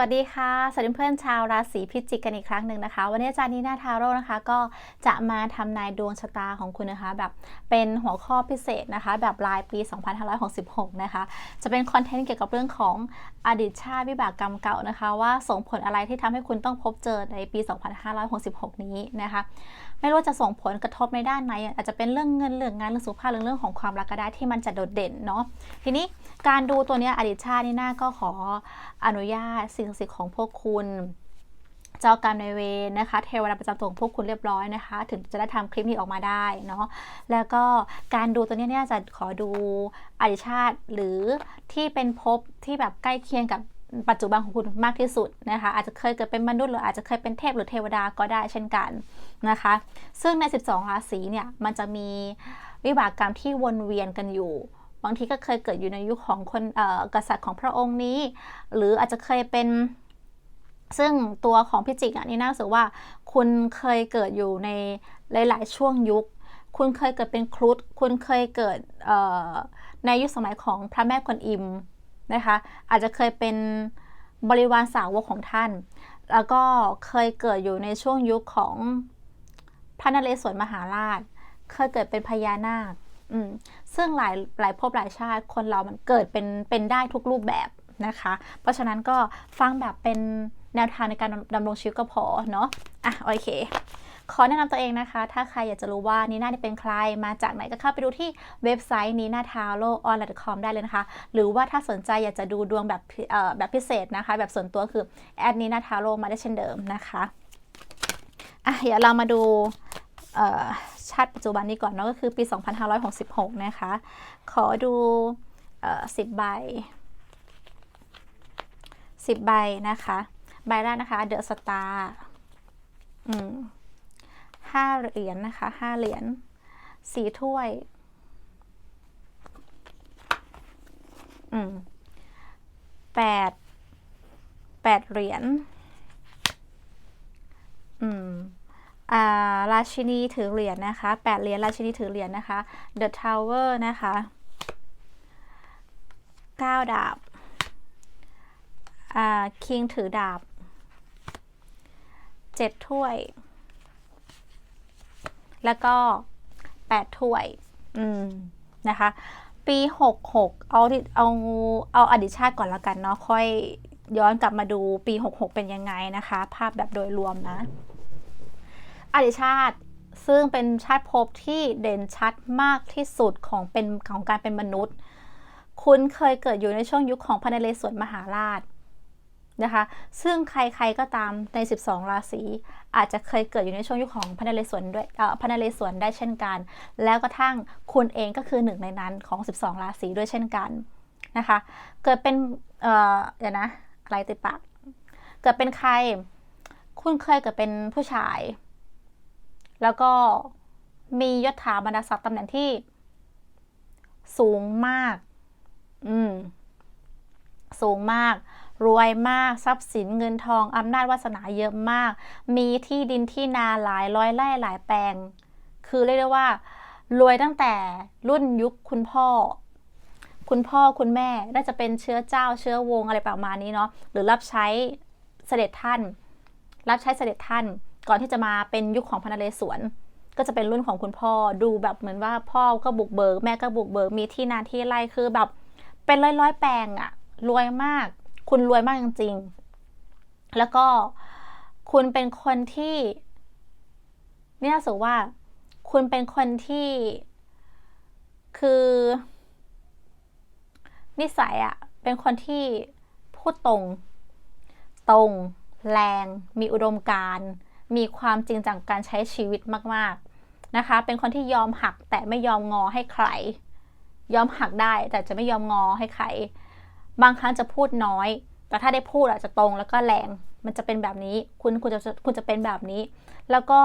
วัสดีค่ะ สวัสดีเพื่อนชาวราศีพิจิกกันอีกครั้งหนึ่งนะคะ วันนี้อาจารย์นีนาทาโร่นะคะ ก็จะมาทำนายดวงชะตาของคุณนะคะ แบบเป็นหัวข้อพิเศษนะคะ แบบรายปี 2566 นะคะ จะเป็นคอนเทนต์เกี่ยวกับเรื่องของอดีตชาติวิบากกรรมเก่านะคะ ว่าส่งผลอะไรที่ทำให้คุณต้องพบเจอในปี 2566 นี้นะคะ ไม่รู้ว่าจะส่งผลกระทบในด้านไหน อาจจะเป็นเรื่องเงินเรื่องงานเรื่องสุขภาพเรื่องเรื่องของความรักก็ได้ที่มันจะโดดเด่นเนาะทีนี้การดูตัวเนี้ยอดีตชาตินี่น่าก็ขออนุญาตสิ่งศักดิ์สิทธิ์ของพวกคุณเจ้ากรรมนายเวรนะคะ เทวดาประจำตัวของพวกคุณเรียบร้อยนะคะ ถึงจะได้ทำคลิปนี้ออกมาได้เนาะแล้วก็การดูตัวนี้เนี่ยจะขอดูอดีตชาติ หรือที่เป็นภพที่แบบใกล้เคียงกับ ปัจจุบันของคุณมากที่สุดนะคะ อาจจะเคยเกิดเป็นมนุษย์หรืออาจจะเคยเป็นเทพหรือเทวดาก็ได้เช่นกันนะคะ ซึ่งใน 12 ราศีเนี่ยมันจะมีวิบากกรรมที่วนเวียนกันอยู่ บางทีก็เคยเกิดอยู่ในยุคของคนกษัตริย์ของพระองค์นี้ หรืออาจจะเคยเป็นซึ่งตัวของพิจิกอะนี่น่าสึกว่า คุณเคยเกิดอยู่ในหลาย ๆ ช่วงยุค คุณเคยเกิดเป็นครุฑคุณเคยเกิดในยุคสมัยของพระแม่กวนอิม นะคะ อาจจะเคยเป็นบริวารสาวกของท่าน แล้วก็เคยเกิดอยู่ในช่วงยุคของพระนเรศวรมหาราช เคยเกิดเป็นพญานาคซึ่งหลายหลายภพหลายชาติคนเรามันเกิดเป็นเป็นได้ทุกรูปแบบนะคะ เพราะฉะนั้นก็ฟังแบบเป็นแนวทางในการดำรงชีวิตก็พอเนาะอะโอเค ขอแนะนำตัวเองนะคะ ถ้าใครอยากจะรู้ว่านีน่าเป็นใครมาจากไหนก็เข้าไปดูที่เว็บไซต์นีน่าทาโ o ออนไลน์ .com ได้เลยนะคะ หรือว่าถ้าสนใจอยากจะดูดวงแบบแบบพิเศษนะคะ แบบส่วนตัวคือแอดนีน่าทาโ o มาได้เช่นเดิมนะคะอะเดี๋ยวเรามาดูชาติปัจจุบันนี้ก่อนเนาะก็คือปี 2566 นะคะ ขอดูเอ่อ10ใบ10ใบนะคะ ใบแรกนะคะเดอะสตาร์อืม ห้าเหรียญนะคะห้าเหรียญสีถ้วย อืมแปดแปดเหรียญ อืมอ่าราชินีถือเหรียญนะคะแปดเหรียญราชินีถือเหรียญนะคะ The Tower นะคะเก้าดาบ อ่า คิงถือดาบเจ็ดถ้วย แล้วก็แปดถ้วย อืม นะคะ ปีหกหกเอาที่เอาเอาอดีตชาติก่อนละกันเนาะ ค่อยย้อนกลับมาดูปีหกหกเป็นยังไงนะคะ ภาพแบบโดยรวมนะ อดีตชาติซึ่งเป็นชาติภพที่เด่นชัดมากที่สุดของเป็นของการเป็นมนุษย์ คุณเคยเกิดอยู่ในช่วงยุคของพระนเรศวรมหาราช นะคะ ซึ่งใครๆก็ตามใน 12 ราศีอาจจะเคยเกิดอยู่ในช่วงยุคของพระนเรศวรด้วยพระนเรศวรได้เช่นกัน แล้วกระทั่งคุณเองก็คือหนึ่งในนั้นของ 12 ราศีด้วยเช่นกันนะคะ เกิดเป็นเอ่อเดี๋ยวนะอะไรติดปาก เกิดเป็นใคร คุณเคยเกิดเป็นผู้ชาย แล้วก็มียศถาบรรดาศักดิ์ตำแหน่งที่สูงมาก อืม สูงมาก รวยมาก ทรัพย์สินเงินทองอำนาจวาสนาเยอะมาก มีที่ดินที่นาหลายร้อยไร่หลายแปลง คือเรียกได้ว่ารวยตั้งแต่รุ่นยุคคุณพ่อ คุณพ่อคุณแม่น่าจะเป็นเชื้อเจ้าเชื้อวงอะไรประมาณนี้เนาะหรือรับใช้เสด็จท่าน รับใช้เสด็จท่าน ก่อนที่จะมาเป็นยุคของพระนเรศวรก็จะเป็นรุ่นของคุณพ่อดูแบบเหมือนว่าพ่อก็บุกเบิก แม่ก็บุกเบิกมีที่นาที่ไร่คือแบบ เป็นร้อยร้อยแปลงอะรวยมาก คุณรวยมากจริงๆ แล้วก็คุณเป็นคนที่นี่น่าสกว่า คุณเป็นคนที่คือ นิสัยอะเป็นคนที่พูดตรง ตรง แรง มีอุดมการณ์มีความจริงจังการใช้ชีวิตมาก ๆ นะคะ เป็นคนที่ยอมหักแต่ไม่ยอมงอให้ใคร ยอมหักได้แต่จะไม่ยอมงอให้ใคร บางครั้งจะพูดน้อย แต่ถ้าได้พูดอาจจะตรงแล้วก็แรง มันจะเป็นแบบนี้ คุณคุณจะคุณจะเป็นแบบนี้ แล้วก็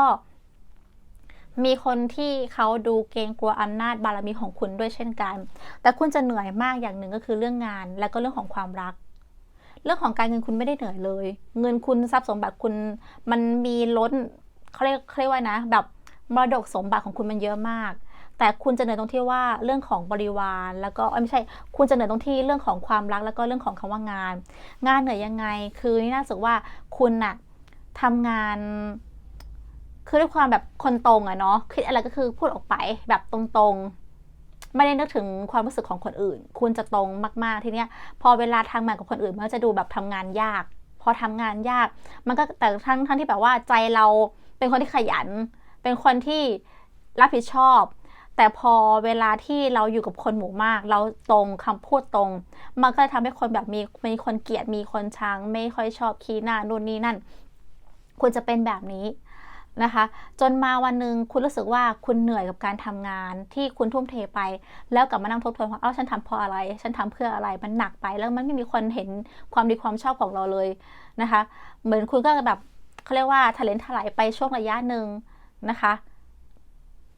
มีคนที่เขาดูเกรงกลัวอำนาจบารมีของคุณด้วยเช่นกัน แต่คุณจะเหนื่อยมากอย่างหนึ่งก็คือเรื่องงาน และก็เรื่องของความรัก เรื่องของการเงินคุณไม่ได้เหนื่อยเลย เงินคุณทรัพย์สมบัติคุณ มันมีล้นเขาเรียกเขาเรียกว่านะ แบบมรดกสมบัติของคุณมันเยอะมาก แต่คุณจะเหนื่อยตรงที่ว่าเรื่องของบริวาร แล้วก็ไม่ใช่ คุณจะเหนื่อยตรงที่เรื่องของความรัก แล้วก็เรื่องของคำว่างาน งานเหนื่อยยังไง คือนี่น่าสึกว่าคุณน่ะทำงาน คือด้วยความแบบคนตรงอะเนาะคิดอะไรก็คือพูดออกไปแบบตรงๆ ไม่ได้นึกถึงความรู้สึกของคนอื่น คุณจะตรงมากๆทีเนี้ย พอเวลาทำงานกับคนอื่นมันจะดูแบบทำงานยาก พอทำงานยาก มันก็แต่ทั้งทั้งที่แบบว่าใจเราเป็นคนที่ขยัน เป็นคนที่รับผิดชอบ แต่พอเวลาที่เราอยู่กับคนหมู่มาก เราตรงคำพูดตรง มันก็จะทำให้คนแบบมีมีคนเกลียดมีคนชัง ไม่ค่อยชอบขี้หน้านู่นนี่นั่น คุณจะเป็นแบบนี้นะคะ จนมาวันหนึ่งคุณรู้สึกว่าคุณเหนื่อยกับการทำงานที่คุณทุ่มเทไป แล้วกลับมานั่งทบทวนว่าเอ้าฉันทำเพราะอะไร ฉันทำเพื่ออะไรมันหนักไปแล้วมันไม่มีคนเห็นความดีความชอบของเราเลยนะคะ เหมือนคุณก็แบบเขาเรียกว่าทะเลนถลายไปช่วงระยะหนึ่งนะคะ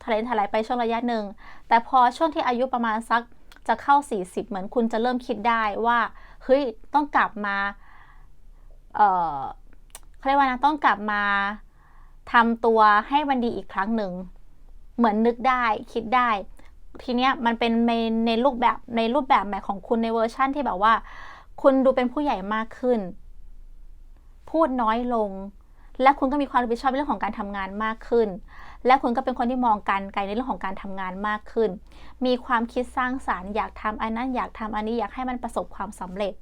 ทะเลนถลายไปช่วงระยะหนึ่ง แต่พอช่วงที่อายุประมาณสักจะเข้า 40 เหมือนคุณจะเริ่มคิดได้ว่าเฮ้ยต้องกลับมา เออเขาเรียกว่านะต้องกลับมาทำตัวให้มันดีอีกครั้งหนึ่ง เหมือนนึกได้คิดได้ ทีเนี้ยมันเป็นในในรูปแบบในรูปแบบใหม่ของคุณในเวอร์ชั่นที่แบบว่า คุณดูเป็นผู้ใหญ่มากขึ้น พูดน้อยลง และคุณก็มีความรับผิดชอบเรื่องของการทำงานมากขึ้น และคุณก็เป็นคนที่มองการไกลในเรื่องของการทำงานมากขึ้น มีความคิดสร้างสารรค์อยากทำอันนั้นอยากทำอันนี้อยากให้มันประสบความสำเร็จ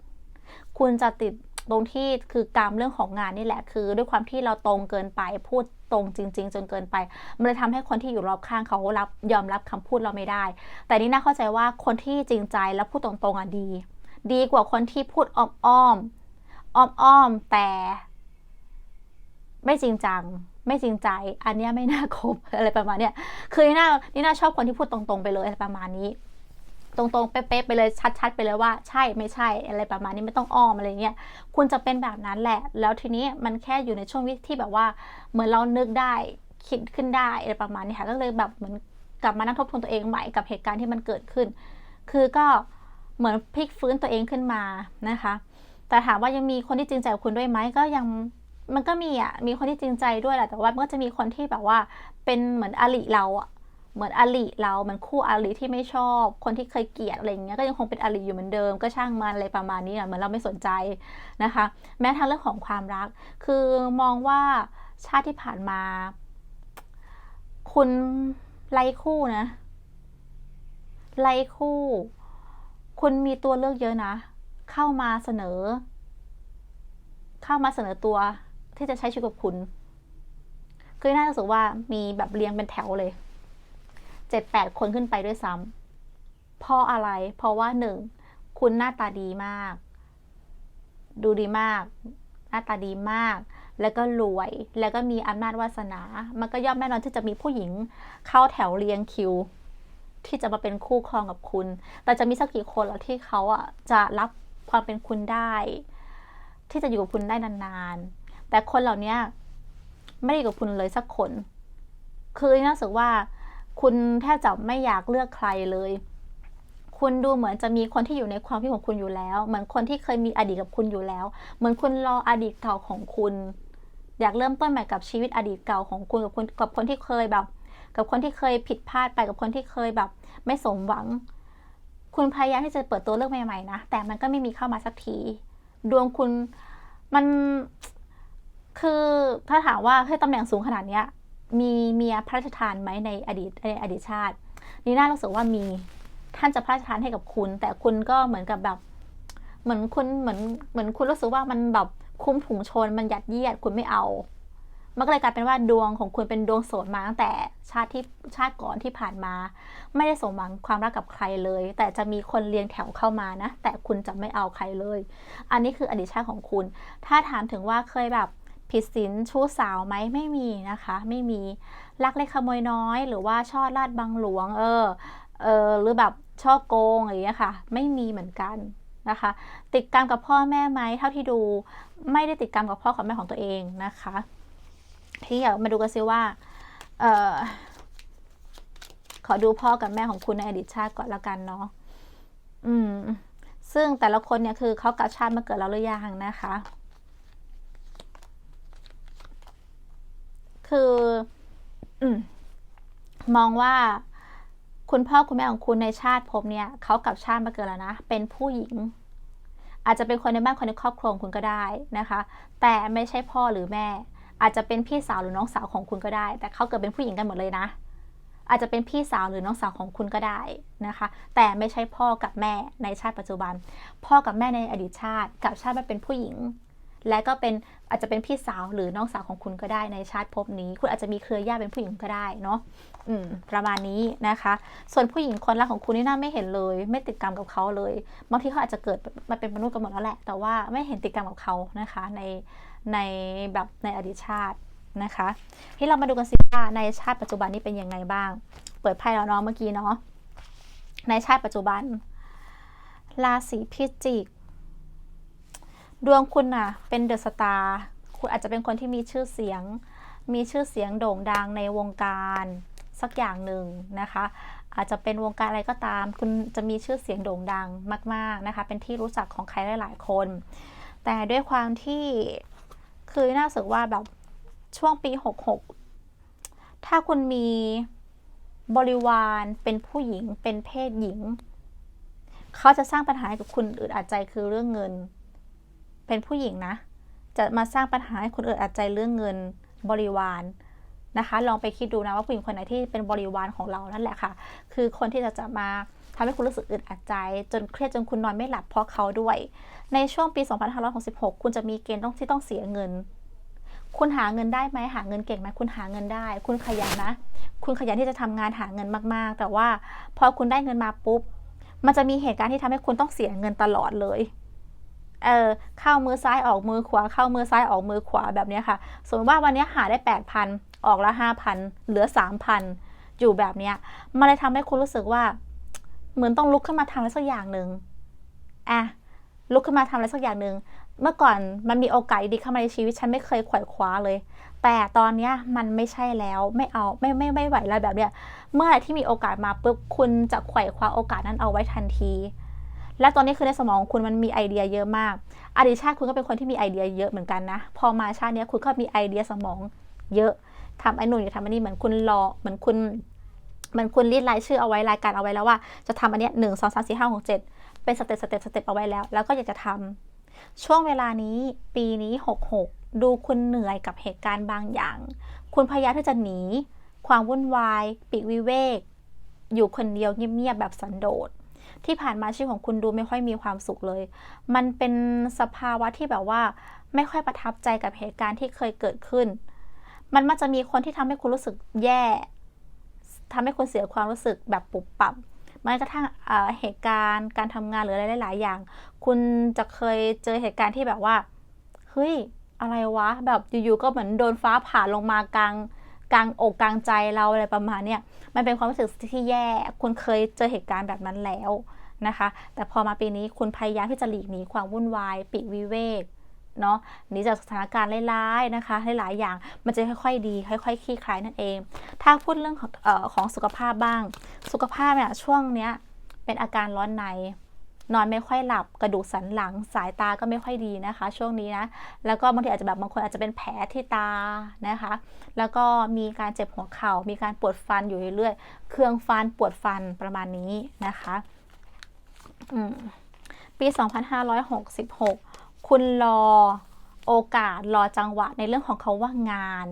คุณจะติดตรงที่คือกรรมเรื่องของงานนี่แหละ คือด้วยความที่เราตรงเกินไปพูดตรงจริง ๆ จนเกินไป มันเลยทำให้คนที่อยู่รอบข้างเขารับยอมรับคำพูดเราไม่ได้ แต่นี่น่าเข้าใจว่าคนที่จริงใจและพูดตรงๆอะดี ดีกว่าคนที่พูดอ้อมๆอ้อมๆแต่ไม่จริงจัง ไม่จริงใจ อันเนี้ยไม่น่าคบอะไรประมาณเนี้ยคือนี่น่านี่น่าชอบคนที่พูดตรงๆไปเลยอะไรประมาณนี้ ตรงๆเป๊ะๆไปเลยชัดๆ ไปเลยว่าใช่ไม่ใช่อะไรประมาณนี้ไม่ต้องอ้อมอะไรเงี้ยคุณจะเป็นแบบนั้นแหละ แล้วทีนี้มันแค่อยู่ในช่วงวิที่แบบว่าเหมือนเรานึกได้คิดขึ้นได้อะไรประมาณนี้ค่ะก็เลยแบบเหมือนกลับมานั่งทบทวนตัวเองใหม่กับเหตุการณ์ที่มันเกิดขึ้น คือก็เหมือนพลิกฟื้นตัวเองขึ้นมานะคะ แต่ถามว่ายังมีคนที่จริงใจกับคุณด้วยไหมก็ยัง มันก็มีอะมีคนที่จริงใจด้วยแหละแต่ว่ามันก็จะมีคนที่แบบว่า เป็นเหมือนอลิเราอะเหมือนอลิเราเหมือนคู่อลิที่ไม่ชอบ คนที่เคยเกลียดอะไรอย่างเงี้ยก็ยังคงเป็นอลิอยู่เหมือนเดิม ก็ช่างมันอะไรประมาณนี้อะเหมือนเราไม่สนใจนะคะ แม้ทางเรื่องของความรัก คือมองว่าชาติที่ผ่านมา คุณไร้คู่นะไร้คู่ คุณมีตัวเลือกเยอะนะ เข้ามาเสนอ เข้ามาเสนอตัว ที่จะใช้ชีวิตกับคุณ คือน่าจะรู้สึกว่ามีแบบเรียงเป็นแถวเลยเจ็ดแปดคนขึ้นไปด้วยซ้ำเพราะอะไร เพราะว่าหนึ่งคุณหน้าตาดีมาก ดูดีมาก หน้าตาดีมาก แล้วก็รวย แล้วก็มีอำนาจวาสนา มันก็ย่อมแน่นอนที่จะมีผู้หญิงเข้าแถวเรียงคิว ที่จะมาเป็นคู่ครองกับคุณ แต่จะมีสักกี่คนแล้วที่เขาอะจะรับความเป็นคุณได้ ที่จะอยู่กับคุณได้นานๆ แต่คนเหล่านี้ไม่ได้กับคุณเลยสักคน คือน่าสึกว่า คุณแทบจะไม่อยากเลือกใครเลย คุณดูเหมือนจะมีคนที่อยู่ในความคิดของคุณอยู่แล้ว เหมือนคนที่เคยมีอดีตกับคุณอยู่แล้ว เหมือนคุณรออดีตเก่าของคุณ อยากเริ่มต้นใหม่กับชีวิตอดีตเก่าของคุณกับคนกับคนที่เคยแบบ กับคนที่เคยผิดพลาดไปกับคนที่เคยแบบ ไม่สมหวัง คุณพยายามที่จะเปิดตัวเรื่องใหม่ๆนะ แต่มันก็ไม่มีเข้ามาสักที ดวงคุณมัน คือถ้าถามว่าเฮ้ยตำแหน่งสูงขนาดเนี้ยมีเมียพระราชทานไหมในอดีตในอดีตชาตินี่น่ารู้สึกว่ามีท่านจะพระราชทานให้กับคุณ แต่คุณก็เหมือนกับแบบ เหมือนคุณเหมือนเหมือนคุณรู้สึกว่ามันแบบคุ้มถุงชนมันยัดเยียดคุณไม่เอา มันก็เลยกลายเป็นว่าดวงของคุณเป็นดวงโสดมาตั้งแต่ชาติที่ชาติก่อนที่ผ่านมา ไม่ได้สมหวังความรักกับใครเลย แต่จะมีคนเรียงแถวเข้ามานะ แต่คุณจะไม่เอาใครเลย อันนี้คืออดีตชาติของคุณ ถ้าถามถึงว่าเคยแบบ ผิดศีลชู้สาวไหมไม่มีนะคะ ไม่มีลักเล็กขโมยน้อยหรือว่าช่อลาดบังหลวง เออเออหรือแบบช่อโกงอะไรอย่างเงี้ยค่ะ ไม่มีเหมือนกันนะคะ ติดกรรมกับพ่อแม่ไหมเท่าที่ดู ไม่ได้ติดกรรมกับพ่อกับแม่ของตัวเองนะคะที่อยากมาดูกันซิว่าเออขอดูพ่อกับแม่ของคุณในอดีตชาติก่อนละกันเนาะอืม ซึ่งแต่ละคนเนี่ยคือเขากับชาติมาเกิดแล้วหรือยังนะคะ คืออืมมองว่าคุณพ่อคุณแม่ของคุณในชาติภพเนี่ยเขากับชาติมาเกิดแล้วนะ เป็นผู้หญิง อาจจะเป็นคนในบ้านคนในครอบครัวของคุณก็ได้นะคะ แต่ไม่ใช่พ่อหรือแม่ อาจจะเป็นพี่สาวหรือน้องสาวของคุณก็ได้ แต่เขาเกิดเป็นผู้หญิงกันหมดเลยนะ อาจจะเป็นพี่สาวหรือน้องสาวของคุณก็ได้นะคะ แต่ไม่ใช่พ่อกับแม่ในชาติปัจจุบัน พ่อกับแม่ในอดีตชาติ กับชาติมาเป็นผู้หญิง และก็เป็นอาจจะเป็นพี่สาวหรือน้องสาวของคุณก็ได้ในชาติภพนี้ คุณอาจจะมีเครือญาติเป็นผู้หญิงก็ได้เนาะอืมประมาณนี้นะคะ ส่วนผู้หญิงคนรักของคุณนี่น่าไม่เห็นเลย ไม่ติดกรรมกับเขาเลยบางทีเขาอาจจะเกิดมาเป็นมนุษย์กันหมดแล้วแหละ แต่ว่าไม่เห็นติดกรรมกับเขานะคะในในแบบในอดีตชาตินะคะที่เรามาดูกันสิว่าในชาติปัจจุบันนี้เป็นยังไงบ้าง เปิดไพ่แล้วเนาะเมื่อกี้เนาะในชาติปัจจุบันราศีพิจิก ดวงคุณน่ะเป็นเดอะสตาร์คุณอาจจะเป็นคนที่มีชื่อเสียง มีชื่อเสียงโด่งดังในวงการสักอย่างหนึ่งนะคะ อาจจะเป็นวงการอะไรก็ตาม คุณจะมีชื่อเสียงโด่งดังมาก ๆนะคะ เป็นที่รู้จักของใครหลายๆคน แต่ด้วยความที่คือน่าสึกว่าแบบช่วงปี 66 ถ้าคุณมีบริวารเป็นผู้หญิงเป็นเพศหญิง เขาจะสร้างปัญหาให้กับคุณอึดอัดใจคือเรื่องเงิน เป็นผู้หญิงนะ จะมาสร้างปัญหาให้คุณอึดอัดใจเรื่องเงินบริวารนะคะ ลองไปคิดดูนะว่าผู้หญิงคนไหนที่เป็นบริวารของเรานั่นแหละค่ะ คือคนที่จะจะมาทำให้คุณรู้สึกอึดอัดใจ จนเครียดจนคุณนอนไม่หลับเพราะเขาด้วย ในช่วงปี 2566 คุณจะมีเกณฑ์ต้องที่ต้องเสียเงิน คุณหาเงินได้ไหมหาเงินเก่งไหมคุณหาเงินได้ คุณขยันนะ คุณขยันที่จะทำงานหาเงินมากๆ แต่ว่าพอคุณได้เงินมาปุ๊บ มันจะมีเหตุการณ์ที่ทำให้คุณต้องเสียเงินตลอดเลย เออเข้ามือซ้ายออกมือขวา เข้ามือซ้ายออกมือขวาแบบนี้ค่ะ สมมติว่าวันนี้หาได้แปดพันออกละห้าพันเหลือสามพันอยู่แบบเนี้ยมันเลยทำให้คุณรู้สึกว่า เหมือนต้องลุกขึ้นมาทำอะไรสักอย่างหนึ่งอะลุกขึ้นมาทำอะไรสักอย่างหนึ่งเมื่อก่อนมันมีโอกาสดีเข้ามาในชีวิตฉันไม่เคยขวายคว้าเลย แต่ตอนเนี้ยมันไม่ใช่แล้วไม่เอาไม่ไม่ไม่ไหวแล้วแบบเนี้ยเมื่อไหร่ที่มีโอกาสมาปุ๊บคุณจะขว่คว้าโอกาสนั้นเอาไว้ทันที และตอนนี้คือในสมองของคุณมันมีไอเดียเยอะมาก อดีตชาติคุณก็เป็นคนที่มีไอเดียเยอะเหมือนกันนะ พอมาชาตินี้คุณก็มีไอเดียสมองเยอะทำไอ้นู่นอย่าทำอันนี้เหมือนคุณรอเหมือนคุณเหมือนคุณรีดรายชื่อเอาไว้รายการเอาไว้แล้วว่าจะทำอันเนี้ยหนึ่งสองสามสี่ห้าหกเจ็ดเป็นสเต็ปสเต็ปสเต็ปเอาไว้แล้ว แล้วก็อยากจะทำช่วงเวลานี้ปีนี้หกหกดูคุณเหนื่อยกับเหตุการณ์บางอย่าง คุณพยายามที่จะหนี ความวุ่นวาย ปีกวิเวก อยู่คนเดียวเงียบๆแบบสันโดษ ที่ผ่านมาชีวิตของคุณดูไม่ค่อยมีความสุขเลย มันเป็นสภาวะที่แบบว่า ไม่ค่อยประทับใจกับเหตุการณ์ที่เคยเกิดขึ้น มันมักจะมีคนที่ทำให้คุณรู้สึกแย่ทำให้คุณเสียความรู้สึกแบบปุบปับแม้กระทั่งเหตุการณ์การทำงานหรืออะไรหลาย ๆ อย่าง คุณจะเคยเจอเหตุการณ์ที่แบบว่า เฮ้ย อะไรวะ แบบอยู่ ๆ ก็เหมือนโดนฟ้าผ่าลงมากลาง กลางอกกลางใจเราอะไรประมาณเนี้ยมันเป็นความรู้สึกที่แย่คุณเคยเจอเหตุการณ์แบบนั้นแล้วนะคะ แต่พอมาปีนี้คุณพยายามที่จะหลีกหนีความวุ่นวายปีกวิเวกเนาะหนีจากสถานการณ์ร้ายๆนะคะหลายๆอย่างมันจะค่อยๆ ดี ค่อยๆคลี่คลายนั่นเอง ถ้าพูดเรื่องของออของสุขภาพบ้าง สุขภาพเนี่ยช่วงเนี้ยเป็นอาการร้อนใน นอนไม่ค่อยหลับกระดูกสันหลังสายตาก็ไม่ค่อยดีนะคะ ช่วงนี้นะแล้วก็บางทีอาจจะแบบบางคนอาจจะเป็นแผลที่ตานะคะ แล้วก็มีการเจ็บหัวเข่ามีการปวดฟันอยู่เรื่อยๆเครื่องฟันปวดฟันประมาณนี้นะคะอืมปี 2566 คุณรอโอกาสรอจังหวะในเรื่องของเขาว่างาน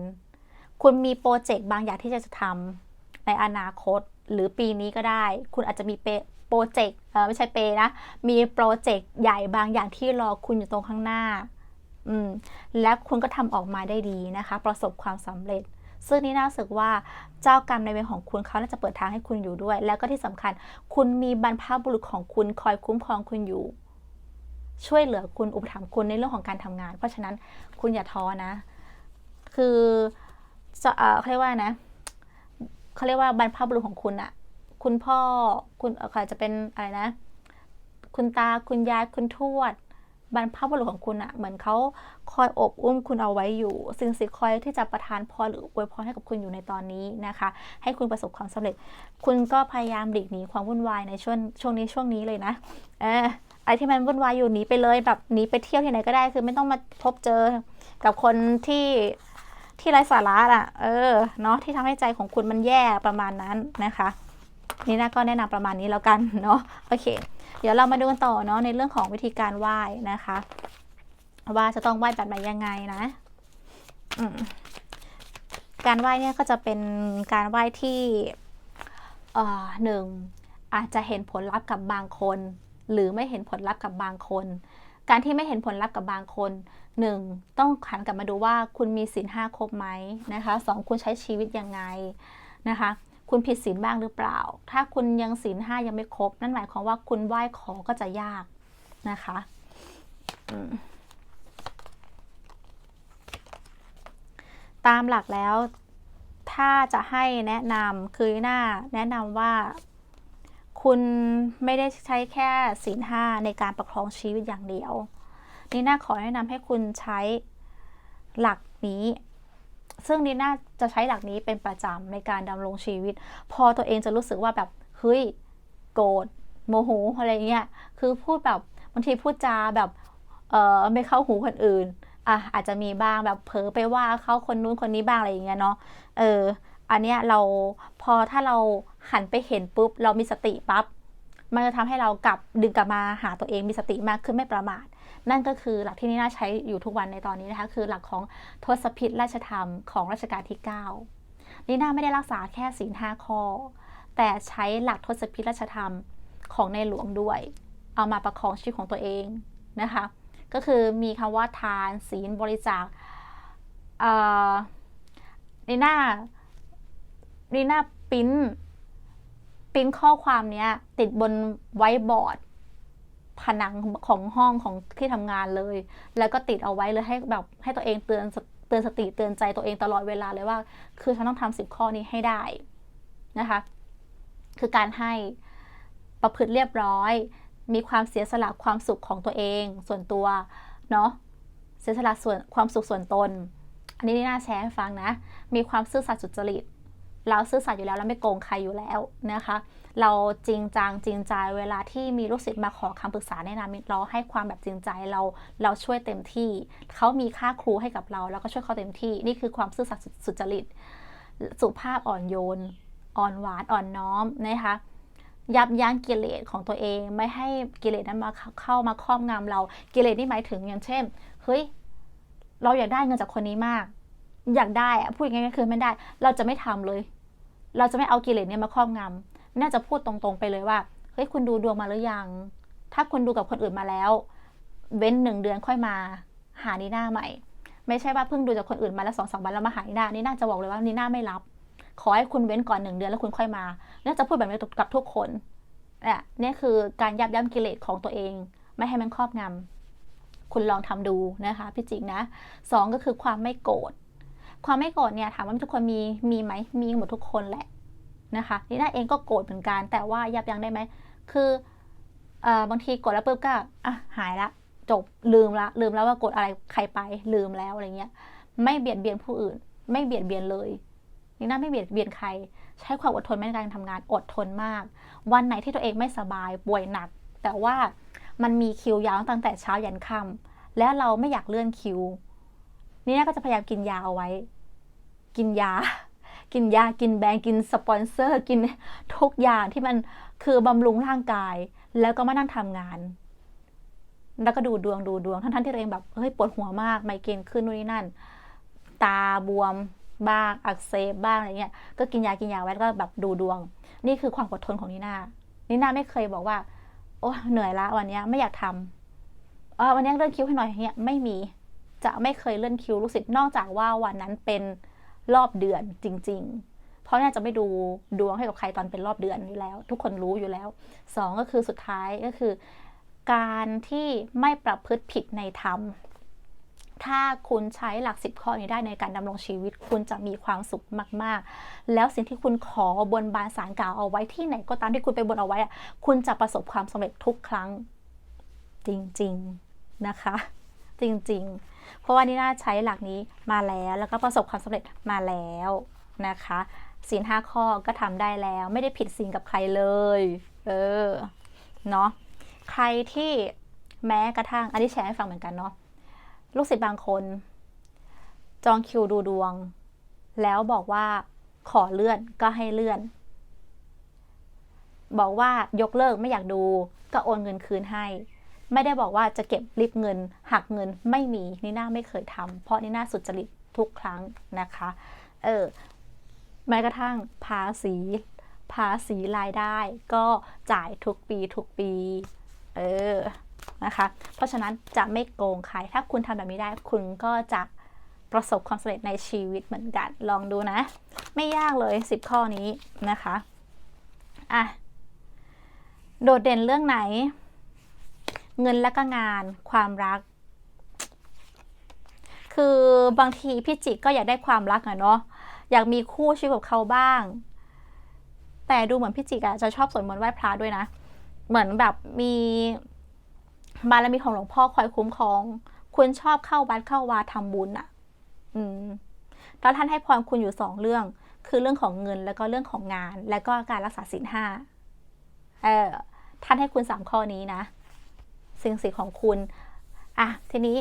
คุณมีโปรเจกต์บางอย่างที่จะทำในอนาคต หรือปีนี้ก็ได้ คุณอาจจะมีเปโปรเจกต์ไม่ใช่เปนะ มีโปรเจกต์ใหญ่บางอย่างที่รอคุณอยู่ตรงข้างหน้า อืม และคุณก็ทำออกมาได้ดีนะคะ ประสบความสำเร็จ ซึ่งนี่น่าสึกว่าเจ้ากรรมในเวรของคุณเขาน่าจะเปิดทางให้คุณอยู่ด้วย แล้วก็ที่สำคัญ คุณมีบรรพบุรุษของคุณคอยคุ้มครองคุณอยู่ ช่วยเหลือคุณอุปถัมภ์คุณในเรื่องของการทำงาน เพราะฉะนั้นคุณอย่าท้อนะ คือจะเออเขาเรียกว่านะ เขาเรียกว่าบรรพบุรุษของคุณอะคุณพ่อคุณอ่อใครจะเป็นอะไรนะ คุณตาคุณยายคุณทวด บรรพบุรุษของคุณอะเหมือนเขาคอยอบอุ้มคุณเอาไว้อยู่ สิ่งสิ่งคอยที่จะประทานพรหรืออวยพรให้กับคุณอยู่ในตอนนี้นะคะ ให้คุณประสบความสำเร็จ คุณก็พยายามหลีกหนีความวุ่นวายในช่วงช่วงนี้ช่วงนี้เลยนะเอออะไรที่มันวุ่นวายอยู่หนีไปเลยแบบหนีไปเที่ยวที่ไหนก็ได้คือไม่ต้องมาพบเจอกับคนที่ ที่ไร้สาระอะ เออ เนาะที่ทำให้ใจของคุณมันแย่ประมาณนั้นนะคะ นี่น่าก็แนะนำประมาณนี้แล้วกันเนาะ โอเค เดี๋ยวเรามาดูกันต่อเนาะในเรื่องของวิธีการไหว้นะคะ ว่าจะต้องไหว้แบบไหนยังไงนะ อืมการไหว้เนี่ยก็จะเป็นการไหว้ที่เอ่อหนึ่งอาจจะเห็นผลลัพธ์กับบางคน หรือไม่เห็นผลลัพธ์กับบางคน การที่ไม่เห็นผลลัพธ์กับบางคน หนึ่งต้องหันกลับมาดูว่าคุณมีศีลห้าครบไหมนะคะสองคุณใช้ชีวิตยังไงนะคะ คุณผิดศีลบ้างหรือเปล่า ถ้าคุณยังศีลห้ายังไม่ครบ นั่นหมายความว่าคุณไหว้ขอก็จะยากนะคะตามหลักแล้วถ้าจะให้แนะนำคือหน้าแนะนำว่าคุณไม่ได้ใช้แค่ศีลห้าในการประคองชีวิตอย่างเดียว นี่น่าขอแนะนำให้คุณใช้หลักนี้ ซึ่งนีน่าจะใช้หลักนี้เป็นประจำในการดำรงชีวิต พอตัวเองจะรู้สึกว่าแบบเฮ้ยโกรธโมโหอะไรเงี้ยคือพูดแบบบางทีพูดจาแบบเออไม่เข้าหูคนอื่นอะอาจจะมีบ้างแบบเผลอไปว่าเขาคนนู้นคนนี้บ้างอะไรอย่างเงี้ยเนาะเอออันเนี้ยเราพอถ้าเราหันไปเห็นปุ๊บ เรามีสติปั๊บมันจะทำให้เรากลับดึงกลับมาหาตัวเองมีสติมากขึ้นไม่ประมาท นั่นก็คือหลักที่นี่น่าใช้อยู่ทุกวันในตอนนี้นะคะคือหลักของทศพิธราชธรรมของรัชกาลที่ 9 นี่น่าไม่ได้รักษาแค่ศีลห้าข้อ แต่ใช้หลักทศพิธราชธรรมของในหลวงด้วย เอามาประคองชีวิตของตัวเองนะคะ ก็คือมีคำว่าทานศีลบริจาคนี่น่านี่น่าปิ้นปิ้นข้อความเนี้ยติดบนไว้บอร์ด ผนังของห้องของที่ทำงานเลย แล้วก็ติดเอาไว้เลยให้แบบให้ตัวเองเตือนเตือนสติเตือนใจตัวเองตลอดเวลาเลยว่า คือฉันต้องทำสิบข้อนี้ให้ได้นะคะ คือการให้ประพฤติเรียบร้อย มีความเสียสละความสุขของตัวเอง ส่วนตัวเนาะเสียสละส่วนความสุขส่วนตน อันนี้น่าแชร์ให้ฟังนะ มีความซื่อสัตย์สุจริต เราซื่อสัตย์อยู่แล้วเราไม่โกงใครอยู่แล้วนะคะ เราจริงจังจริงใจเวลาที่มีลูกศิษย์มาขอคำปรึกษาแนะนำเราให้ความแบบจริงใจเราเราช่วยเต็มที่ เขามีค่าครูให้กับเรา แล้วก็ช่วยเขาเต็มที่ นี่คือความซื่อสัตย์สุจริต สุภาพอ่อนโยน อ่อนหวานอ่อนน้อมนะคะยับยั้งกิเลสของตัวเองไม่ให้กิเลสนั้นมาเข้ามาครอบงำเรากิเลสนี่หมายถึงอย่างเช่นเฮ้ยเราอยากได้เงินจากคนนี้มาก อยากได้อะพูดง่ายๆคือไม่ได้ เราจะไม่ทำเลย เราจะไม่เอากิเลสเนี่ยมาครอบงำ น่าจะพูดตรงๆไปเลยว่าเฮ้ยคุณดูดวงมาหรือยัง ถ้าคุณดูกับคนอื่นมาแล้ว เว้นหนึ่งเดือนค่อยมา หานีหน่าใหม่ ไม่ใช่ว่าเพิ่งดูจากคนอื่นมาแล้วสองสามวันแล้วมาหานีน่านีน่าจะบอกเลยว่านีหน่าไม่รับ ขอให้คุณเว้นก่อนหนึ่งเดือนแล้วคุณค่อยมาน่าจะพูดแบบนี้กับทุกคนเนี่ยนี่คือการยับยั้งกิเลสของตัวเอง ไม่ให้มันครอบงำคุณลองทำดูนะคะพี่จิงนะสองก็คือความไม่โกรธความไม่โกรธเนี่ยถามว่าทุกคนมีมีไหมมีหมดทุกคนแหละ นะคะนี่น่าเองก็โกรธเหมือนกัน แต่ว่ายับยั้งได้ไหม คือเอ่อบางทีโกรธแล้วปุ๊บก็อะหายละ จบลืมละ ลืมแล้วว่าโกรธอะไรใครไปลืมแล้วอะไรเงี้ย ไม่เบียดเบียนผู้อื่น ไม่เบียดเบียนเลยนี่น่าไม่เบียดเบียนใคร ใช้ความอดทนในการทำงานอดทนมาก วันไหนที่ตัวเองไม่สบายป่วยหนัก แต่ว่ามันมีคิวยาวตั้งแต่เช้ายันค่ำแล้วเราไม่อยากเลื่อนคิวนี่น่าก็จะพยายามกินยาเอาไว้ กินยา กินยากินแบงกินสปอนเซอร์ กินทุกอย่างที่มันคือบำรุงร่างกาย แล้วก็มานั่งทำงาน แล้วก็ดูดวงดูดวงทั้งๆที่ตัวเองแบบเฮ้ยปวดหัวมากไมเกรนขึ้นนู่นนี่นั่น ตาบวมบ้างอักเสบบ้างอะไรเงี้ยก็กินยากินยาไว้แล้วก็แบบดูดวง นี่คือความอดทนของนิน่านิน่าไม่เคยบอกว่า โอ้เหนื่อยละวันนี้ไม่อยากทำเออวันนี้เลื่อนคิวให้หน่อยเงี้ยไม่มีจะไม่เคยเลื่อนคิวลูกศิษย์นอกจากว่าวันนั้นเป็น รอบเดือนจริง ๆ เพราะน่าจะไม่ดูดวงให้กับใครตอนเป็นรอบเดือนอยู่แล้ว ทุกคนรู้อยู่แล้วสองก็คือสุดท้ายก็คือ การที่ไม่ประพฤติผิดในธรรมถ้าคุณใช้หลักสิบข้อนี้ได้ในการดำรงชีวิต คุณจะมีความสุขมาก ๆ แล้วสิ่งที่คุณขอบนบานสารกล่าวเอาไว้ที่ไหนก็ตามที่คุณไปบนเอาไว้คุณจะประสบความสำเร็จทุกครั้ง จริง ๆ นะคะ จริง ๆ เพราะว่านี่น่าใช้หลักนี้มาแล้ว แล้วก็ประสบความสำเร็จมาแล้วนะคะศีลห้าข้อก็ทำได้แล้ว ไม่ได้ผิดศีลกับใครเลย เออเนาะใครที่แม้กระทั่งอันนี้แชร์ให้ฟังเหมือนกันเนาะลูกศิษย์บางคน จองคิวดูดวง แล้วบอกว่าขอเลื่อนก็ให้เลื่อน บอกว่ายกเลิกไม่อยากดู ก็โอนเงินคืนให้ ไม่ได้บอกว่าจะเก็บริบเงิน หักเงินไม่มีนีน่าไม่เคยทำเพราะนีน่าสุจริตทุกครั้งนะคะเออแม้กระทั่งภาษีภาษีรายได้ก็จ่ายทุกปีทุกปี เออ นะคะ เพราะฉะนั้นจะไม่โกงใคร ถ้าคุณทำแบบนี้ได้ คุณก็จะประสบความสำเร็จในชีวิตเหมือนกัน ลองดูนะ ไม่ยากเลย 10 ข้อนี้นะคะ อะ โดดเด่นเรื่องไหน เงินและก็งานความรัก คือบางทีพี่จิกก็อยากได้ความรักอะเนาะอยากมีคู่ชีวิตกับเขาบ้าง แต่ดูเหมือนพี่จิกอะจะชอบสวดมนต์ไหว้พระด้วยนะ เหมือนแบบมีบารมีของหลวงพ่อคอยคุ้มครอง คุณชอบเข้าวัดเข้าวาทำบุญอะอืมแล้วท่านให้พรคุณอยู่สองเรื่อง คือเรื่องของเงินแล้วก็เรื่องของงาน แล้วก็การรักษาศีลห้าเออท่านให้คุณสามข้อนี้นะ สิ่งศักดิ์สิทธิ์ของคุณอะทีนี้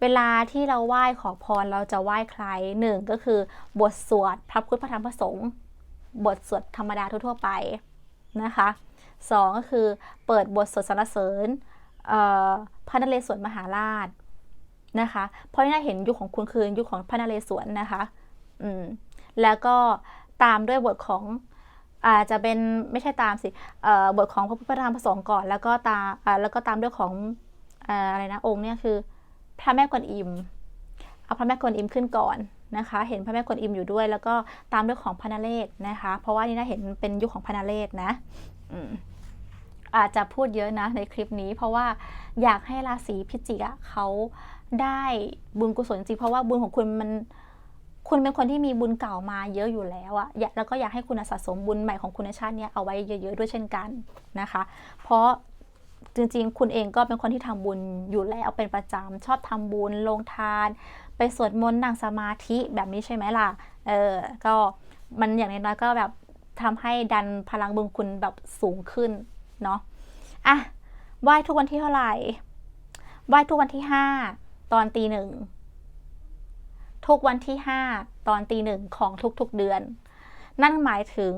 เวลาที่เราไหว้ขอพรเราจะไหว้ใครหนึ่งก็คือบทสวดพระพุทธพระธรรมพระสงฆ์บทสวดธรรมดาทั่วๆไปนะคะสองก็คือเปิดบทสวดสรรเสริญพระนเรศวรมหาราชนะคะเพราะนี่าเห็นยุคของคุณคือยุคของพระนเรศวรนะคะอืมแล้วก็ตามด้วยบทของ อาจจะเป็นไม่ใช่ตามสิเอ่อบทของพระพุทธธรรมพระสงฆ์ก่อน แล้วก็ตามอ่าแล้วก็ตามด้วยของเอ่ออะไรนะองค์เนี่ยคือพระแม่กวนอิมเอาพระแม่กวนอิมขึ้นก่อนนะคะ เห็นพระแม่กวนอิมอยู่ด้วย แล้วก็ตามด้วยของพระนเรศนะคะ เพราะว่านี่นะเห็นเป็นยุคของพระนเรศนะอืมอาจจะพูดเยอะนะในคลิปนี้ เพราะว่าอยากให้ราศีพิจิกะเขาได้บุญกุศลจริงเพราะว่าบุญของคุณมัน คุณเป็นคนที่มีบุญเก่ามาเยอะอยู่แล้วอะแล้วก็อยากให้คุณสะสมบุญใหม่ของคุณในชาติเนี้ยเอาไว้เยอะ ๆ ด้วยเช่นกันนะคะ เพราะจริงๆ คุณเองก็เป็นคนที่ทำบุญอยู่แล้วเป็นประจำชอบทำบุญลงทาน ไปสวดมนต์นั่งสมาธิแบบนี้ใช่ไหมล่ะ เออ ก็มันอย่างน้อยก็แบบทำให้ดันพลังบุญคุณแบบสูงขึ้นเนาะ อะ ไหว้ทุกวันที่เท่าไหร่ ไหว้ทุกวันที่ห้าตอนตีหนึ่ง ทุกวันที่ห้าตอนตีหนึ่งของทุกๆเดือน นั่นหมายถึง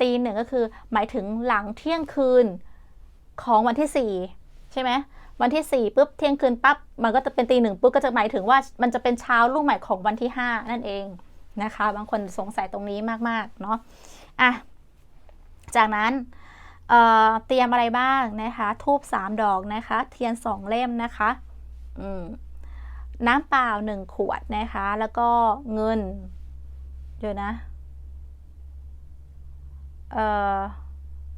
ตีหนึ่งก็คือ หมายถึงหลังเที่ยงคืนของวันที่สี่ใช่ไหมวันที่สี่ปุ๊บเที่ยงคืนปั๊บมันก็จะเป็นตีหนึ่งปุ๊บก็จะหมายถึงว่ามันจะเป็นเช้ารุ่งใหม่ของวันที่ห้านั่นเองนะคะ บางคนสงสัยตรงนี้มากๆเนาะอะจากนั้นเเตรียมอะไรบ้างนะคะ ทูบสามดอกนะคะ เทียนสองเล่มนะคะ อืม น้ำเปล่าหนึ่งขวดนะคะ แล้วก็เงิน เดี๋ยวนะ เอ่อ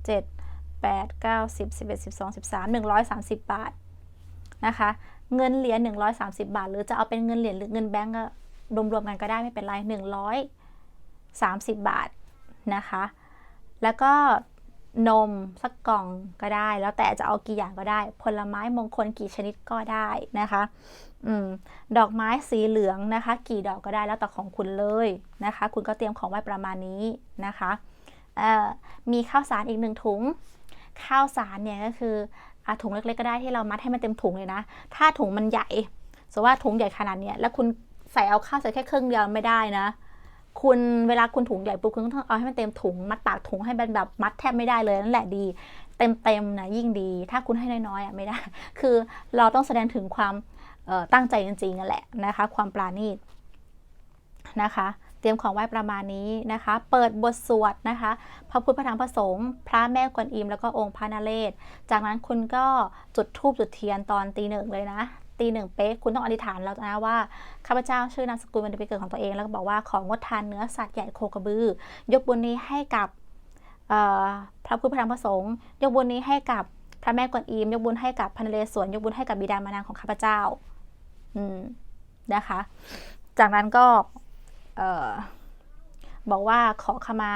เจ็ด8 9 10 11 12 13 130บสองสิบสามหนึ่งร้อยสามสิบบาทนะคะ เงินเหรียญ130บาท หรือจะเอาเป็นเงินเหรียญหรือเงินแบงก์ก็รวมๆกันก็ได้ไม่เป็นไร130บาทนะคะ แล้วก็ นมสักกล่องก็ได้ แล้วแต่จะเอากี่อย่างก็ได้ ผลไม้มงคลกี่ชนิดก็ได้นะคะอืมดอกไม้สีเหลืองนะคะ กี่ดอกก็ได้แล้วแต่ของคุณเลยนะคะ คุณก็เตรียมของไว้ประมาณนี้นะคะมีข้าวสารอีกหนึ่งถุง ข้าวสารเนี่ยก็คืออถุงเล็กๆก็ได้ที่เรามัดให้มันเต็มถุงเลยนะ ถ้าถุงมันใหญ่สมมติว่าถุงใหญ่ขนาดเนี้ยแล้วคุณใส่เอาข้าวใส่แค่ครึ่งเดียวไม่ได้นะ คุณเวลาคุณถุงใหญ่ปุ๊บคุณต้องเอาให้มันเต็มถุง มัดปากถุงให้มันแบบมัดแทบไม่ได้เลยนั่นแหละดี เต็มๆนะยิ่งดี ถ้าคุณให้น้อยๆอะไม่ได้ คือเราต้องแสดงถึงความตั้งใจจริงๆนั่นแหละนะคะ ความปราณีตนะคะ เตรียมของไหว้ประมาณนี้นะคะ เปิดบทสวดนะคะพระพุทธพระธรรมพระสงฆ์พระแม่กวนอิมแล้วก็องค์พระนเรศ จากนั้นคุณก็จุดธูปจุดเทียนตอนตีหนึ่งเลยนะ ตีหนึ่งเป๊ะคุณต้องอธิษฐานแล้วนะว่าข้าพเจ้าชื่อนามสกุลวันเดือนปีเกิดของตัวเองแล้วก็บอกว่าของดทานเนื้อสัตว์ใหญ่โคกระบือ ยกบุญนี้ให้กับพระพุทธพระธรรมพระสงฆ์ยกบุญนี้ให้กับพระแม่กวนอิมยกบุญให้กับพระนเรศวรยกบุญให้กับบิดามารดาของข้าพเจ้า อืมนะคะ จากนั้นก็เออบอกว่าขอขมา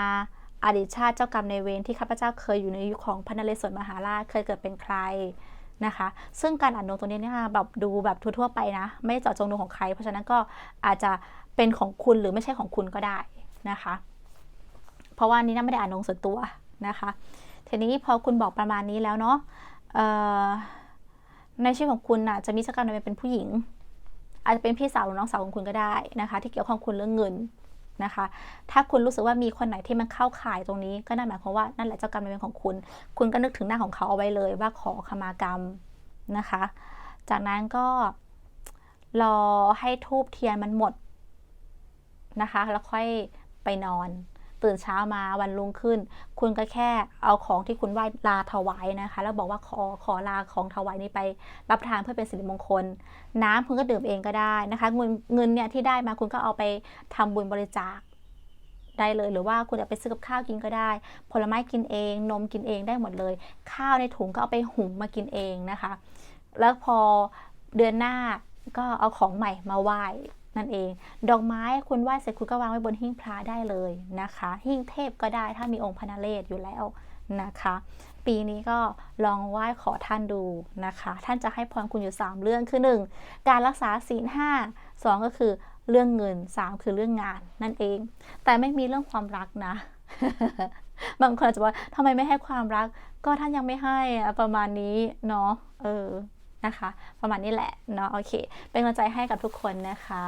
อดีตชาติเจ้ากรรมในเวรที่ข้าพเจ้าเคยอยู่ในยุคของพระนเรศวรมหาราชเคยเกิดเป็นใคร นะคะ ซึ่งการอ่านดวงตัวนี้เนี่ยแบบดูแบบทั่วๆไปนะ ไม่เจาะจงดวงของใคร เพราะฉะนั้นก็อาจจะเป็นของคุณหรือไม่ใช่ของคุณก็ได้นะคะ เพราะว่านี้น่าไม่ได้อ่านดวงส่วนตัวนะคะทีนี้พอคุณบอกประมาณนี้แล้วเนาะในชีวิตของคุณน่ะจะมีสักการนเป็นผู้หญิง อาจจะเป็นพี่สาวหรือน้องสาวของคุณก็ได้นะคะ ที่เกี่ยวข้องคุณเรื่องเงิน นะคะ ถ้าคุณรู้สึกว่ามีคนไหนที่มันเข้าข่ายตรงนี้ ก็นั่นหมายความว่านั่นแหละเจ้ากรรมนายเวรของคุณ คุณก็นึกถึงหน้าของเขาเอาไว้เลยว่าขอขมากรรมนะคะ จากนั้นก็รอให้ทูบเทียนมันหมดนะคะ แล้วค่อยไปนอน ตื่นเช้ามาวันรุ่งขึ้น คุณก็แค่เอาของที่คุณไหว้ลาถวายนะคะ แล้วบอกว่าขอขอลาของถวายนี้ไป รับทานเพื่อเป็นสิริมงคล น้ำคุณก็ดื่มเองก็ได้นะคะ เงินเงินเนี่ยที่ได้มาคุณก็เอาไปทำบุญบริจาคได้เลย หรือว่าคุณจะไปซื้อกับข้าวกินก็ได้ ผลไม้กินเอง นมกินเองได้หมดเลย ข้าวในถุงก็เอาไปหุงมากินเองนะคะ แล้วพอเดือนหน้าก็เอาของใหม่มาไหว้ นั่นเอง ดอกไม้คุณไหว้เสร็จคุณก็วางไว้บนหิ้งพระได้เลยนะคะ หิ้งเทพก็ได้ถ้ามีองค์พระนเรศอยู่แล้วนะคะ ปีนี้ก็ลองไหว้ขอท่านดูนะคะ ท่านจะให้พรคุณอยู่ 3 เรื่องคือ 1. การรักษาศีลห้าสองก็คือเรื่องเงิน 3 คือเรื่องงานนั่นเอง แต่ไม่มีเรื่องความรักนะ บางคนอาจจะบอกว่าทำไมไม่ให้ความรัก ก็ท่านยังไม่ให้ประมาณนี้เนาะเออ นะคะ ประมาณนี้แหละเนาะโอเค เป็นกำลังใจให้กับทุกคนนะคะ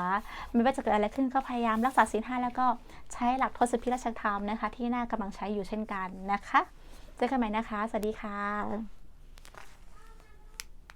ไม่ว่าจะเกิดอะไรขึ้นก็พยายามรักษาศีลห้าแล้วก็ใช้หลักทศพิราชธรรมนะคะ ที่น่ากำลังใช้อยู่เช่นกันนะคะ เจอกันใหม่นะคะ สวัสดีค่ะ